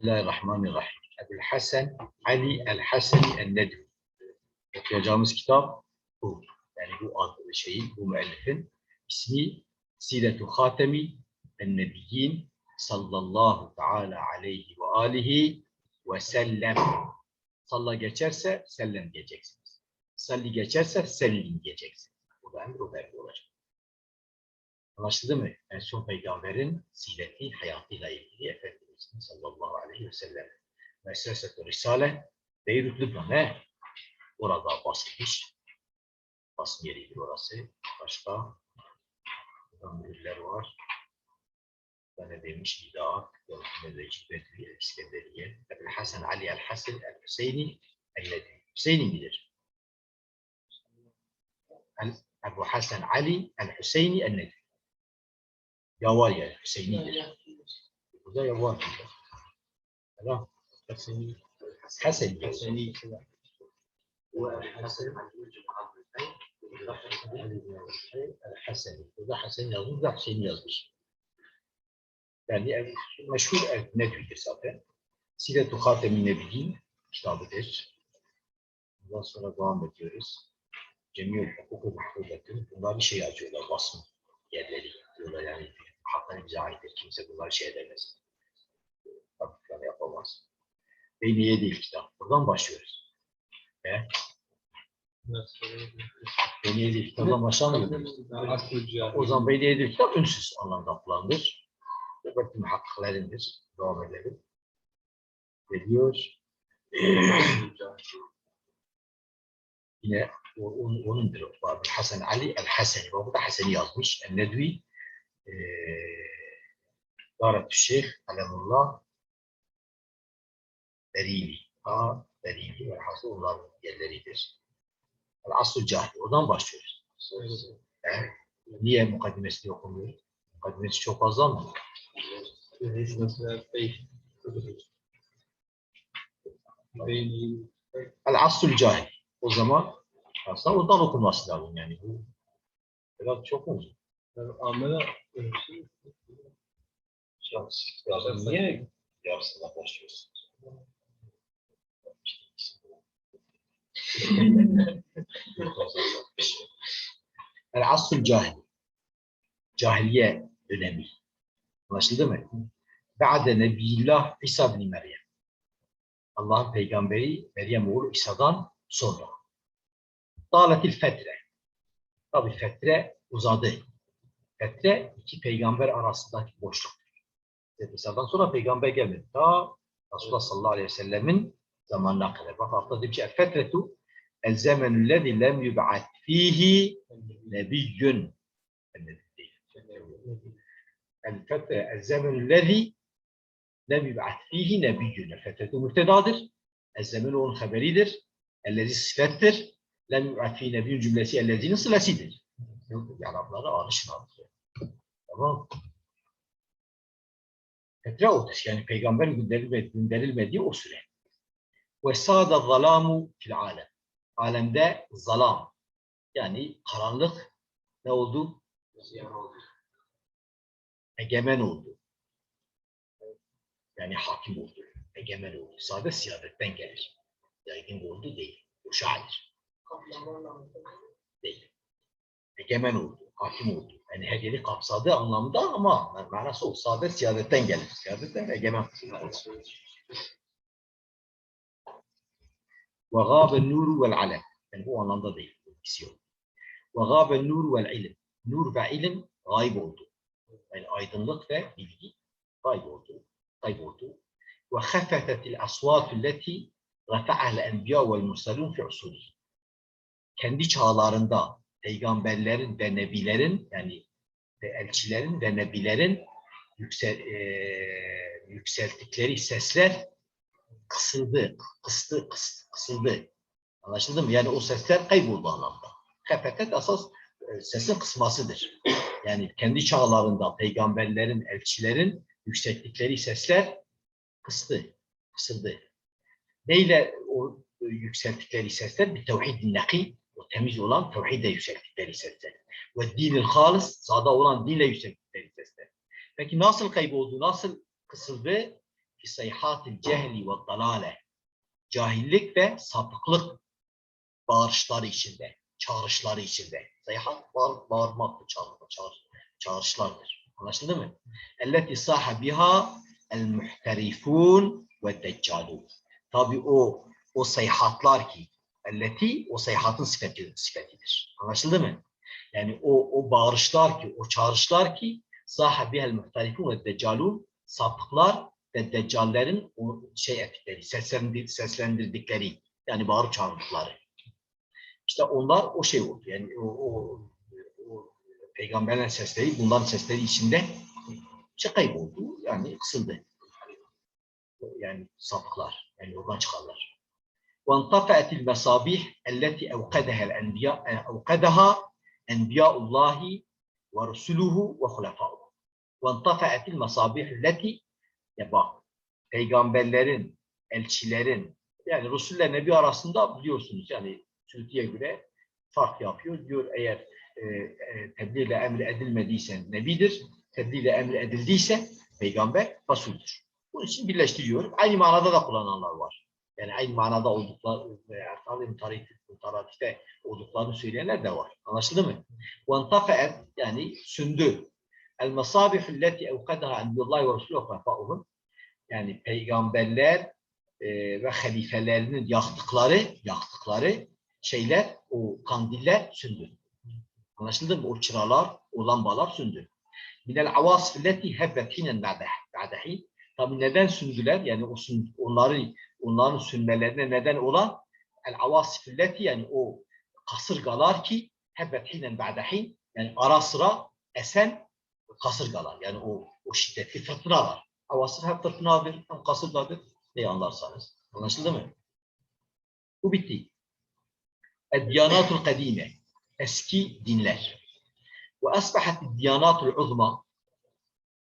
Bismillahirrahmanirrahim. Ebu'l Hasan Ali el-Haseni el-Nedvi. Okuyacağımız kitap bu. Yani bu adlı şeyin, bu müellifin ismi Siretu Hatemi el-Nebiyyin sallallahu teala aleyhi ve alihi ve sellem. Salla geçerse sellem diyeceksiniz. Salli geçerse sellim diyeceksiniz. Bu da emir olacak. Anlaşıldı mı? En son peygamberin sireti, hayatıyla ilgili Efendimiz'in sallallahu aleyhi ve sellem. Mesleset-i Risale, Beyrut Lübnan he? Orada basılmış. Basım yeridir orası. Başka? Mühürler var. Bana demiş İdâk, Mevleci Bedri, İskenderiye, Ebul Hasan Ali el-Hasan el-Hüseyni el-Nedvi. Hüseyni bilir. Ebu Hasan Ali el-Hüseyni el-Nedvi. Ya var ya, Hüseyni'dir. Burada ya var. Tamam. Haseni. Haseni. Haseni. Haseni. Burada Hasan yazmış, burada Hüseyin yazmış. Yani meşhur Nedvi'dir zaten. Siret-u Hatem-i Nebiyyin kitabıdır. Bundan sonra devam ediyoruz. Cemiyel Hukuku Mahfuzatı'nın bunlar bir şey açıyorlar, basın yerleri. Diyorlar yani hakları bize aittir. Kimse bunları şey edemez. Tabii yapamaz. Beyniye değil kitap. Buradan başlıyoruz. Ve Beyniye değil kitaptan başlamıyor muyuz? O zaman Beyniye değil kitap ünsüz anlamda kullanılır. Öbür muhakkiklerindir. Devam edelim. Ve diyor yine onundur. Hasan Ali el-Haseni. Bak Bu da Haseni yazmış. El-Nedvi Darat Şeyh Alemullah Berili. Ha, Berili ve onların yerleridir. El-Asıl Cahil. Oradan başlıyoruz. Evet. Niye mukaddimesini okumuyor? Mukaddimesi çok fazla mı? El-Asıl Cahil. O zaman aslında oradan okunması lazım yani. Bu biraz çok uzun. Ya niye yarısına başlıyorsun? El asıl cahil. Cahiliye dönemi. Anlaşıldı mı? Ba'de Nebiyullah İsa bin Meryem. Allah'ın peygamberi Meryem oğlu İsa'dan sonra. Dâletil fetre. Tabi fetre uzadı. Fetre iki peygamber arasındaki boşluk. Hazreti İsa'dan sonra peygamber gelmedi. Ta Resulullah sallallahu aleyhi ve sellemin zamanına kadar. Bak altta demiş ki fetretu el zemenü lezi lem yub'at fihi nebiyyün. El fetre el zemenü lezi lem yub'at fihi nebiyyün. El fetretu müftedadır. El zemenü onun haberidir. Ellezi sıfettir. Lem yub'at fihi nebiyyün cümlesi ellezinin sılesidir. Araplara alışın artık. Tamam. Odur. Yani peygamber gönderilmedi, gönderilmediği o süre. Ve sâda zalâmu fil alem. Alemde zalam. Yani karanlık ne oldu? Egemen oldu. Yani hakim oldu. Egemen oldu. Sade siyadetten gelir. Yaygın oldu değil. Şair. Değil. Egemen oldu. Hakim oldu. Yani her yeri kapsadığı anlamda ama manası o sade siyadetten gelir. Siyadetten egemen. Ve gâbe nuru vel alem. Yani bu anlamda değil. ikisi yok. Ve gâbe nuru vel ilim. Nur ve ilim gayb oldu. Yani aydınlık ve bilgi gayb oldu. Gayb oldu. Ve khafetetil asvatu leti rafa'al enbiya vel mursalun fi usulü. Kendi çağlarında peygamberlerin ve nebilerin yani ve elçilerin ve nebilerin yüksel, eee, yükselttikleri sesler kısıldı, kıstı, kıs- kısıldı. Anlaşıldı mı? Yani o sesler kayboldu anlamda. Kefetet asas e, sesin kısmasıdır. Yani kendi çağlarında peygamberlerin, elçilerin yükselttikleri sesler kıstı, kısıldı. Neyle o e, yükselttikleri sesler? Bir tevhid-i o temiz olan tevhidle yükselttikleri sesler. Ve dinil halis, sağda olan dinle yükselttikleri sesler. Peki nasıl kayboldu? Nasıl kısıldı? Fi sayhatil cehli ve dalale. Cahillik ve sapıklık bağırışları içinde, çağrışları içinde. Sayhat bağır, bağırmaktır, çağırma, çağır, çağrışlardır. Anlaşıldı mı? Elleti saha biha el muhterifun ve deccalun. Tabi o o sayhatlar ki elleti o sayhatın sıfatı, sıfatıdır. Anlaşıldı mı? Yani o o bağırışlar ki, o çağrışlar ki saha bihel muhterifun ve deccalun sapıklar ve deccallerin o şey ettikleri, seslendir, seslendirdikleri yani bağırıp çağırdıkları. İşte onlar o şey oldu. Yani o, o, o peygamberlerin sesleri, bunların sesleri içinde şey kayboldu. Yani kısıldı. Yani sapıklar. Yani yoldan çıkarlar. وانطفأت المصابيح التي أوقدها الأنبياء أوقدها أنبياء الله ورسله وخلفائه. وانطفأت المصابيح التي ya bak peygamberlerin, elçilerin yani Resuller Nebi arasında biliyorsunuz yani Sülti'ye göre fark yapıyor. Diyor eğer e, e, tebliğle emri edilmediyse Nebidir, tebliğle emri edildiyse peygamber Resul'dür. Bunun için birleştiriyor. Aynı manada da kullananlar var. Yani aynı manada oldukları veya talim tarihte olduklarını söyleyenler de var. Anlaşıldı mı? وَانْتَفَأَتْ yani sündü. El-masabih allati evkadaha enbiyallahi ve resulü ve yani peygamberler e, ve halifelerinin yaktıkları yaktıkları şeyler o kandiller sündü. Anlaşıldı mı? O çıralar, o lambalar sündü. Minel avasif allati hebbet hinen ba'dahin Tabi neden sündüler? Yani o sün, onları onların sünmelerine neden olan el avasifilleti yani o kasırgalar ki hebbet hinen ba'dahin yani ara sıra esen kasırgalar yani o o şiddetli fırtınalar. Avasif hep fırtınadır, hem kasırgadır. Ne anlarsanız. Anlaşıldı mı? Bu bitti. Eddiyanatul kadime. Eski dinler. Ve asbahat diyanatul uzma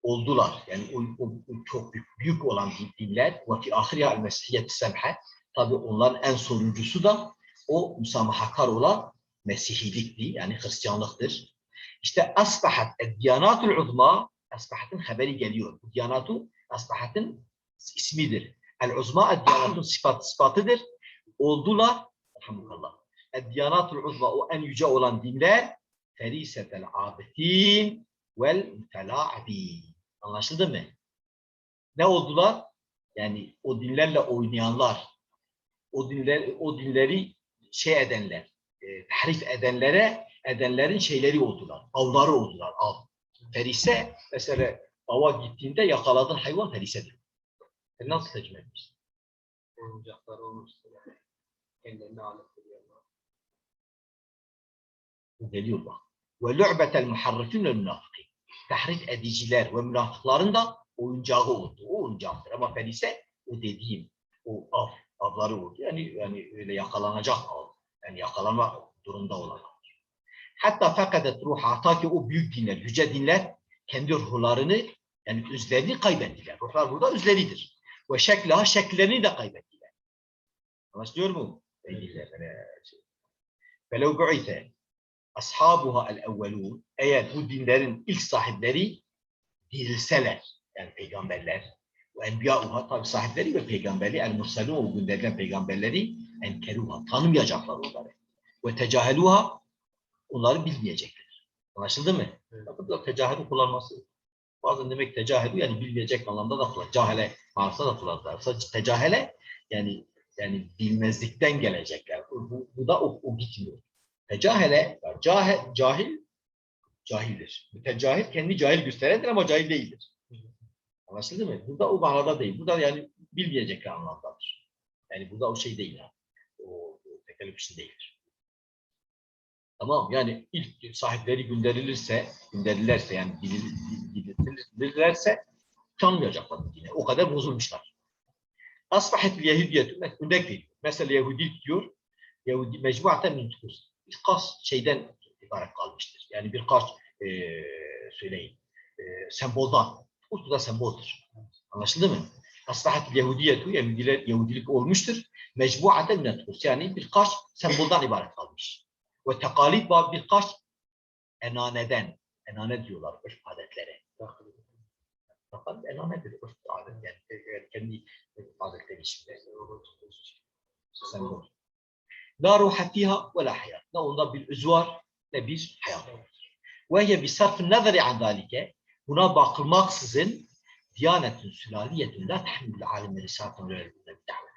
oldular. Yani o, o, o çok büyük, büyük olan dinler ve fi ahiriha el mesihiyet semhe tabi onların en sonuncusu da o müsamahakar olan Mesihilikti yani Hristiyanlıktır. İşte asbahat diyanatul uzma asbahatın haberi geliyor. Diyanatu asbahatın ismidir. El uzma diyanatun sıfat, sıfatıdır. Oldular Elhamdülillah. Diyanatul uzma o en yüce olan dinler ferisetel abidin vel mütela'ibin. Anlaşıldı mı? Ne oldular? Yani o dinlerle oynayanlar, o dinler, o dinleri şey edenler, e, tahrif edenlere, edenlerin şeyleri oldular, avları oldular, av. Ferise, mesela ava gittiğinde yakaladığın hayvan ferisedir. Sen nasıl tercüme etmişsin? oyuncaklar olmuştu yani. Kendilerine alet ediyorlar. Geliyor bak. Ve lu'betel muharrifin ve Tahrif ediciler ve münafıkların da oyuncağı oldu. O oyuncaktır. Ama ferise o dediğim, o av, avları oldu. Yani, yani öyle yakalanacak av. Yani yakalanma durumda olan av. Hatta fekadet ruha ta ki o büyük dinler, yüce dinler kendi ruhlarını yani özlerini kaybettiler. Ruhlar burada özleridir. Ve şeklaha şekillerini de kaybettiler. Anlaşılıyor mu? Değiller. Felev bu'ite ashabuha el-evvelun eğer bu dinlerin ilk sahipleri dirilseler yani peygamberler ve enbiyauha tabi sahipleri ve peygamberli el-mursalun o gönderilen peygamberleri enkeruha tanımayacaklar onları ve tecaheluha onları bilmeyecekler. Anlaşıldı mı? Evet. Bakın da tecahülü kullanması bazen demek tecahülü yani bilmeyecek anlamda da kullanır. Cahile manasında da kullanırlar. Sadece tecahele yani yani bilmezlikten gelecekler. Bu, bu da o, o gitmiyor. Tecahele, cahil, cahil cahildir. Mütecahil kendi cahil gösterendir ama cahil değildir. Anlaşıldı mı? Burada o manada değil. Burada yani bilmeyecekler anlamdadır. Yani burada o şey değil. Ha. O, tekelif için değildir. Tamam yani ilk sahipleri gönderilirse, gönderilirse yani bildirilirlerse tanımayacaklar yine. O kadar bozulmuşlar. Asbahet Yahudiyetü örnek veriyor. Mesela Yahudilik diyor, Yahudi mecmuaten min. Birkaç şeyden ibaret kalmıştır. Yani birkaç e, söyleyin, e, semboldan. Bu da semboldur. Anlaşıldı mı? Asbahet Yahudiyetü, Yahudiler, Yahudilik olmuştur. Mecmuaten min. Yani birkaç semboldan ibaret kalmış. Ve tekalit var birkaç enaneden, enane diyorlar örf adetlere. Fakat elanedir, örf adet yani, yani kendi adetleri içinde. Sembol. La ruha ve la. Ne onda bir öz var ne bir hayat var. Ve bi sarfın nazari an zalike buna bakılmaksızın Diyanetün sülaliyetün la tahmilü alime risatun ve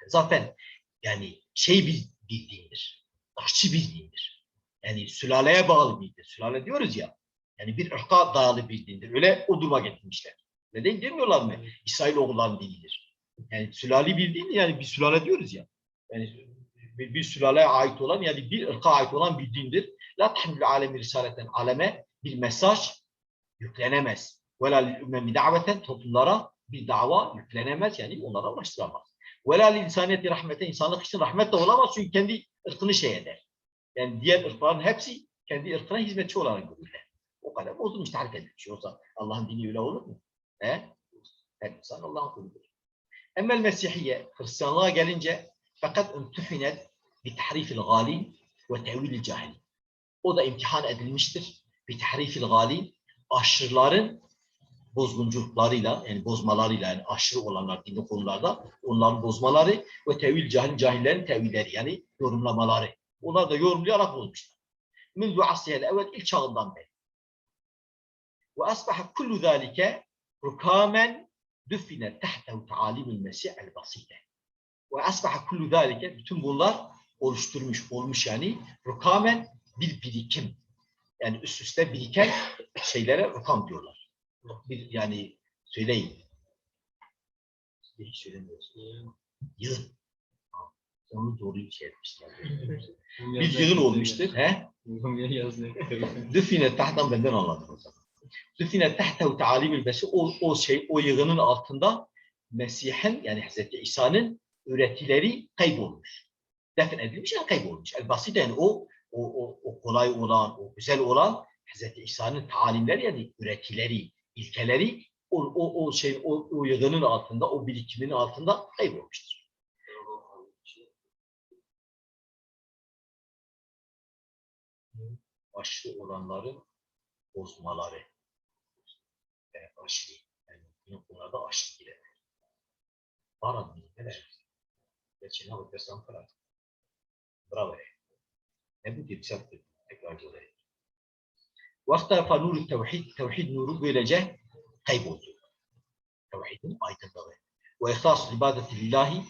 Zaten yani şey bir, bir dindir. Taşçı bir dindir. Yani sülaleye bağlı bir dindir. Sülale diyoruz ya. Yani bir ırka dayalı bir dindir. Öyle o duruma getirmişler. Ne değil demiyorlar mı? İsrailoğulların dinidir. Yani sülali bir din yani bir sülale diyoruz ya. Yani bir, bir sülaleye ait olan yani bir ırka ait olan bir dindir. La tahmilü alemi risaleten aleme bir mesaj yüklenemez. Ve la ümmemi daveten toplumlara bir dava yüklenemez yani onlara ulaştıramaz. Ve la insaniyeti rahmete insanlık için rahmet de olamaz çünkü kendi ırkını şey eder. Yani diğer ırkların hepsi kendi ırkına hizmetçi olarak görürler. O kadar bozulmuş tahrik edilmiş. Yoksa Allah'ın dini öyle olur mu? He? Her insan Allah'ın kuludur. Emmel Mesihiyye, Hristiyanlığa gelince fakat imtihinet bi tahrifil gali ve tevilil cahil. O da imtihan edilmiştir. Bi tahrifil gali, aşırıların bozgunculuklarıyla, yani bozmalarıyla, yani aşırı olanlar dinli konularda, onların bozmaları ve tevil cahil, cahillerin tevilleri, yani yorumlamaları. Onlar da yorumlayarak olmuşlar. Mündü asriyel evvel ilk çağından beri. Ve asbaha kullu zâlike rukamen düfine tehtehu taalimil mesih el basite. Ve asbaha kullu zâlike bütün bunlar oluşturmuş, olmuş yani rukamen bir birikim. Yani üst üste biriken şeylere rukam diyorlar. Bir yani söyleyin. Hiç söylemiyoruz. Yığın. Ha, Onu doğru şey etmişler. Bir yığın olmuştur. He? Düfine tahtan benden anladım o zaman. Düfine tahtehu taalimil mesih o, o şey o yığının altında Mesih'in yani Hazreti İsa'nın öğretileri kaybolmuş. Defin edilmiş yani kaybolmuş. El basit yani o, o, o, o kolay olan, o güzel olan Hazreti İsa'nın talimleri yani öğretileri, ilkeleri o, o, o şey o, o yığının altında, o birikimin altında kaybolmuştur. Aşırı olanların bozmaları. Yani aşırı. Yani bu konuda aşırı girer. Var mı? Ne hafta desem falan. Bravo. Ne bu dipsattı? Tekrar dolayı. Vakta nuru tevhid, tevhid nuru böylece kayboldu. Tevhidin aydınlığı. Ve ihlas ibadeti lillahi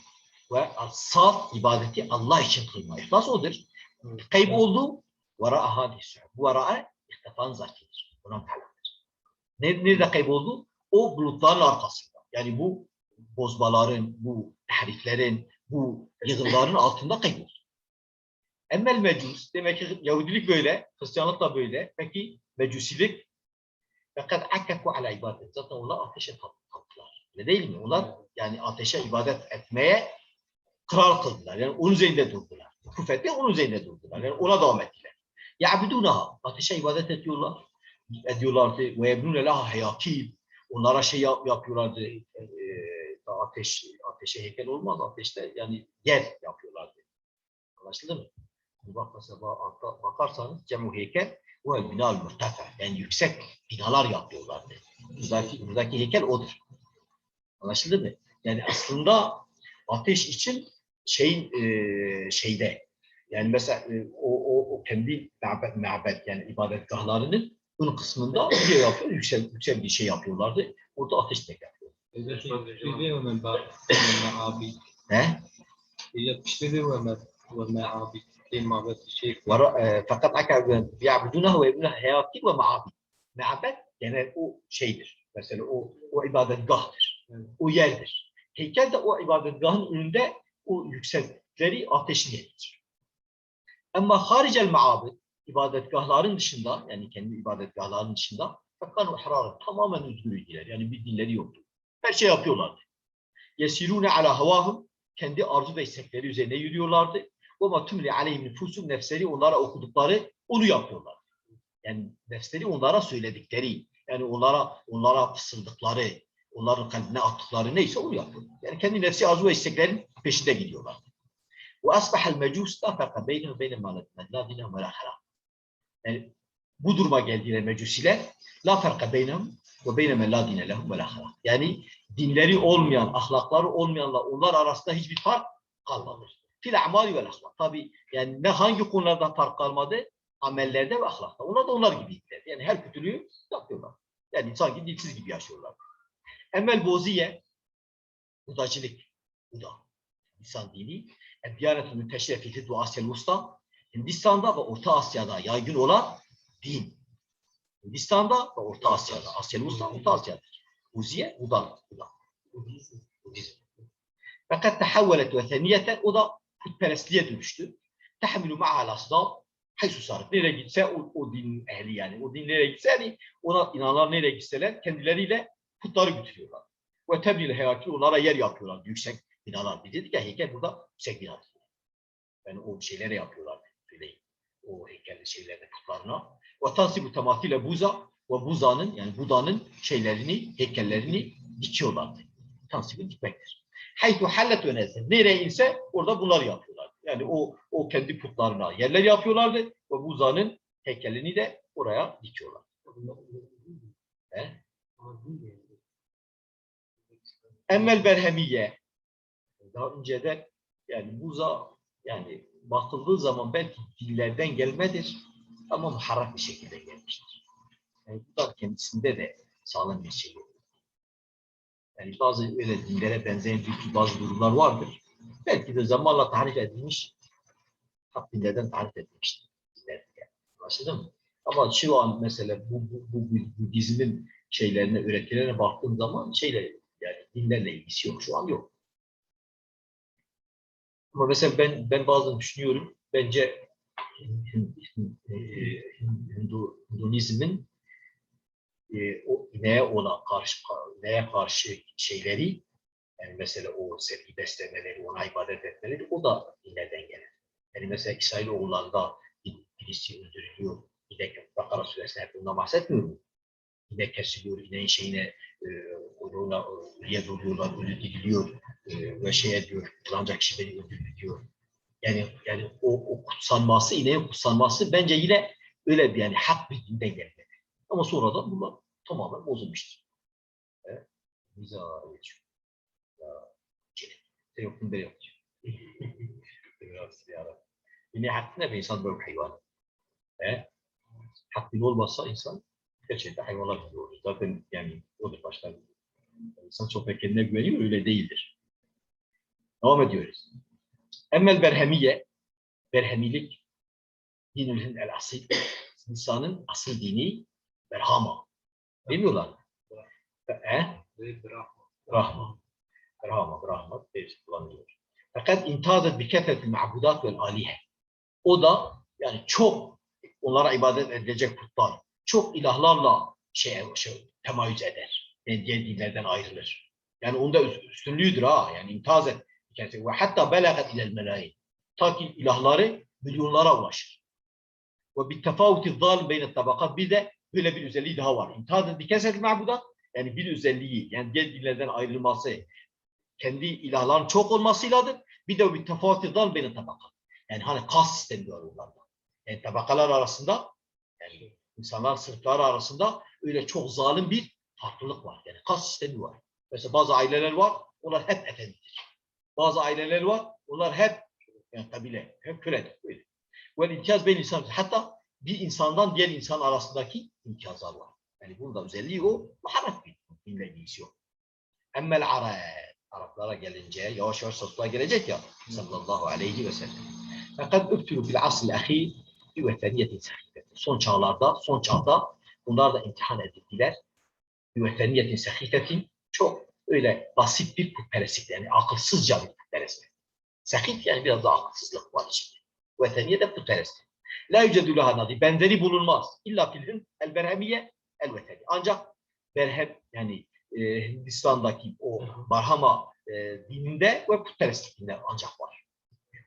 ve saf ibadeti Allah için kılma. İhlas odur. Kayboldu. Vera'a hadis. Bu vera'a ihtefan zatidir. Buna talamdır. Nerede kayboldu? O bulutların arkasında. Yani bu bozmaların, bu tahriflerin, bu yığınların altında kayboldu. Emmel mecus, demek ki Yahudilik böyle, Hristiyanlık da böyle. Peki mecusilik fakat akkaku ala ibadet. Zaten onlar ateşe taptılar. Öyle değil mi? Onlar yani ateşe ibadet etmeye kral kıldılar. Yani onun üzerinde durdular. Küfette onun üzerinde durdular. Yani ona devam ettiler. Ya'budunaha. Ateşe ibadet ediyorlar. Ediyorlardı. Ve yebnune laha hayakil. Onlara şey yap, yapıyorlardı. E, e, ateş, ateşe heykel olmaz. Ateşte yani yer yapıyorlardı. Anlaşıldı mı? Bak mesela bak- bakarsanız cemu heykel el binal mürtefe. Yani yüksek binalar yapıyorlardı. Buradaki, buradaki heykel odur. Anlaşıldı mı? Yani aslında ateş için şeyin e, şeyde yani mesela e, o, o, o kendi mabet, mabet yani ibadetgahlarının ön kısmında bir şey yapıyor, yüksek, yüksek bir şey yapıyorlardı. Orada ateş tek yapıyor. He? Var, e, fakat akab ya'budunahu ve yebnuna hayati ve ma'abid. Ma'bed yani o şeydir. Mesela o, o ibadetgahtır. O yerdir. Heykel de o ibadetgahın önünde o yüksekleri ateşi getirir. Ama haricel ma'abid ibadetgahların dışında yani kendi ibadetgahların dışında fakat hararet tamamen özgürlüğüydüler. Yani bir dinleri yoktu. Her şey yapıyorlardı. Yesirune ala havahum kendi arzu ve istekleri üzerine yürüyorlardı. Ve ma tumli aleyhim nüfusum nefsleri onlara okudukları onu yapıyorlar. Yani nefsleri onlara söyledikleri, yani onlara onlara fısıldıkları, onların kalbine attıkları neyse onu yapıyorlar. Yani kendi nefsi arzu ve isteklerin peşinde gidiyorlar. Ve asbahal mecus la farka beynehum beyne ma la dinehum ve. Yani bu duruma geldiler mecusiler. La farka beynehum ve beyne men la dine lehum ve la halak. Yani dinleri olmayan, ahlakları olmayanlar onlar arasında hiçbir fark kalmadı. Fil amali vel ahlak. Tabi yani ne hangi konularda fark kalmadı? Amellerde ve ahlakta. Onlar da onlar gibiydiler. Yani her kötülüğü yapıyorlar. Yani sanki dilsiz gibi yaşıyorlar. Emel boziye, budacılık, bu da insan dini. Diyanet-ü Müteşrefiyeti Doğu Asya'l Usta, Hindistan'da ve Orta Asya'da yaygın olan din. Hindistan'da ve Orta Asya'da. Asya'l Usta, Orta Asya'da. Buziye, bu da, bu da. Budizm. Fakat tehevvelet ve seniyeten, o da putperestliğe dönüştü. Tehmilu ma'al asdam, haysu sarık. Nereye gitse o, o din ehli yani. O din nereye gitse yani ona inananlar nereye gitseler kendileriyle putları götürüyorlar. Ve tebliğ heyakil onlara yer yapıyorlar. Yüksek binalar. Biz dedik ya heykel burada yüksek bina. Yani o şeylere yapıyorlar. O heykelli şeylerde putlarına. Ve tansibu tematile buza ve buzanın yani Buda'nın şeylerini, heykellerini dikiyorlardı. Tansibu dikmektir. Haytu hallet ve nezle. Nereye inse orada bunları yapıyorlar. Yani o o kendi putlarına yerler yapıyorlardı ve Buza'nın heykelini de oraya dikiyorlar. He? Emmel Berhemiye. Daha önceden yani buza yani bakıldığı zaman belki dillerden gelmedir ama muharraf bir şekilde gelmiştir. Yani bu da kendisinde de sağlam bir şey. Yani bazı öyle dillere benzeyen bir bazı durumlar vardır. Belki de zamanla tarif edilmiş, hak dinlerden tarif edilmiştir. Diller mı? Ama şu an mesela bu, bu, bu, bu, bu dizinin şeylerine, öğretilerine baktığım zaman şeyle yani dinlerle ilgisi yok. Şu an yok. Ama mesela ben ben bazen düşünüyorum. Bence Hindu, Hindunizmin e, o ineğe ona karşı ineğe karşı şeyleri yani mesela o sevgi beslemeleri, ona ibadet etmeleri o da dinlerden gelen. Yani mesela İsrail oğullarında birisi öldürülüyor. İnek Bakara suresinde hep bundan bahsetmiyorum. İnek kesiliyor, ineğin şeyine e, ölüye duruyorlar, ölü diriliyor e, ve şey diyor, ancak kişi beni öldürdü diyor. Yani yani o, o kutsanması, ineğin kutsanması bence yine öyle bir yani hak bir dinden gelmedi. Ama sonradan bunlar tamamen bozulmuştur. Evet. Bize geçiyor. Ya, yok, bunda yok. Yine hakkında bir insan böyle hayvan. He? Hakkın olmazsa insan hayvanlar gibi olur. Zaten yani odur başka. İnsan da kendine güveniyor, öyle değildir. Devam ediyoruz. Emmel berhemiye, berhemilik, dinül el asil, insanın asıl dini berhama. Bilmiyorlar mı? E? Rahma. Rahma, rahmat diye kullanılıyor. Fakat intadet bi kefetil ma'budat vel alihe. O da yani çok onlara ibadet edilecek putlar, çok ilahlarla şey, şey temayüz eder. Yani diğer dinlerden ayrılır. Yani onda üstünlüğüdür ha. Yani imtaz et. Ve hatta belagat ilel melayin. Ta ki ilahları milyonlara ulaşır. Ve bir tefavuti zalim beyne tabakat bir de böyle bir özelliği daha var. İmtaz et bir keset ma'budat. Yani bir özelliği, yani diğer dinlerden ayrılması, kendi ilahların çok olmasıyladır. Bir de bir tefavuti zalim beyne tabakat. Yani hani kas sistemi onlarda. Yani tabakalar arasında, yani insanlar sınıfları arasında öyle çok zalim bir farklılık var. Yani kas sistemi var. Mesela bazı aileler var, onlar hep efendidir. Bazı aileler var, onlar hep yani kabile, hep köledir. Böyle. Ve imtiyaz beyin insan, hatta bir insandan diğer insan arasındaki imtiyazlar var. Yani bunda özelliği o, muharref bir dinle ilgisi yok. Emmel Arab, Araplara gelince, yavaş yavaş Resulullah gelecek ya, sallallahu aleyhi ve sellem. Fakat üftülü fil asl ahir bir veteniyetin sahifeti. Son çağlarda, son çağda bunlar da imtihan edildiler. Bir veteniyetin sahifetin çok öyle basit bir putperestlik yani akılsızca bir putperestlik. Sahif yani biraz da akılsızlık var içinde. Veteniye de putperestlik. La yücedü nadi. Benzeri bulunmaz. İlla filhim el berhemiye el veteni. Ancak berhem yani e, Hindistan'daki o Barhama e, dininde ve putperestliğinde ancak var.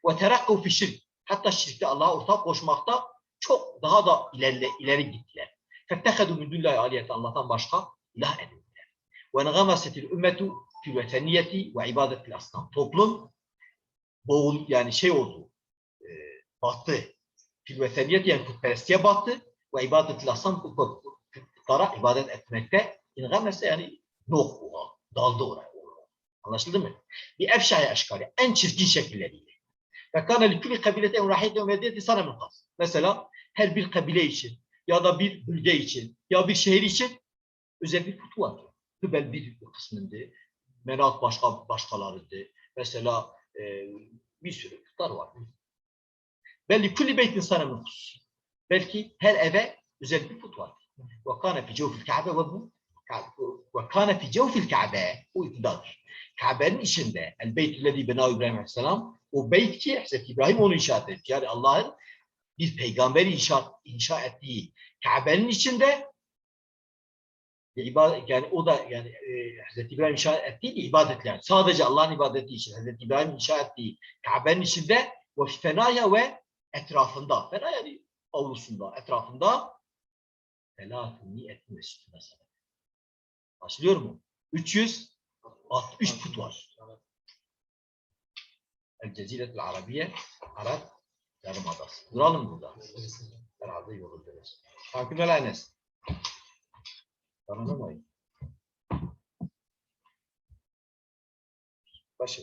Ve terakku fi şirk. Hatta şirkte Allah'a ortak koşmakta çok daha da ileri, ileri gittiler. Fettehedu min dullahi aliyeti Allah'tan başka ilah edindiler. Negamasetil ümmetu fil veteniyeti ve ibadetil asnam. Toplum boğul yani şey oldu, e, battı. Fil veteniyeti yani putperestliğe battı ve ibadetil asnam putlara ibadet etmekte İngamese yani yok. Daldı oraya. Anlaşıldı mı? Bir efşaya eşkali. En çirkin şekilleriyle. Ve kana li kulli kabilete emrahiyete mediyeti sana mıkas. Mesela her bir kabile için ya da bir bölge için ya bir şehir için özel bir putu var. Hübel bir kısmında, Menat başka başkalarıydı. Mesela e, bir sürü putlar var. Belli kulli beytin sana mıkas. Belki her eve özel bir put var. Ve kana fi cevfil Kabe ve bu ve kana fi cevfil Kabe bu iktidardır. Kabe'nin içinde el beytüllezî bena İbrahim Aleyhisselam o beyt ki Hazreti İbrahim onu inşa etti. Yani Allah'ın bir peygamberi inşa, inşa ettiği Kabe'nin içinde yani o da yani e, Hazreti İbrahim inşa ettiği de ibadetler. Sadece Allah'ın ibadeti için Hazreti İbrahim inşa ettiği Kabe'nin içinde ve fenaya ve etrafında. Fena yani avlusunda, etrafında felâfünni et mescid mesela. Başlıyor mu? 363 put var. الجزيرة العربية عرب يعني درمضاس درالم درمضاس العظيم والدرس هكذا آه، لا ناس. ترى نمائي باشي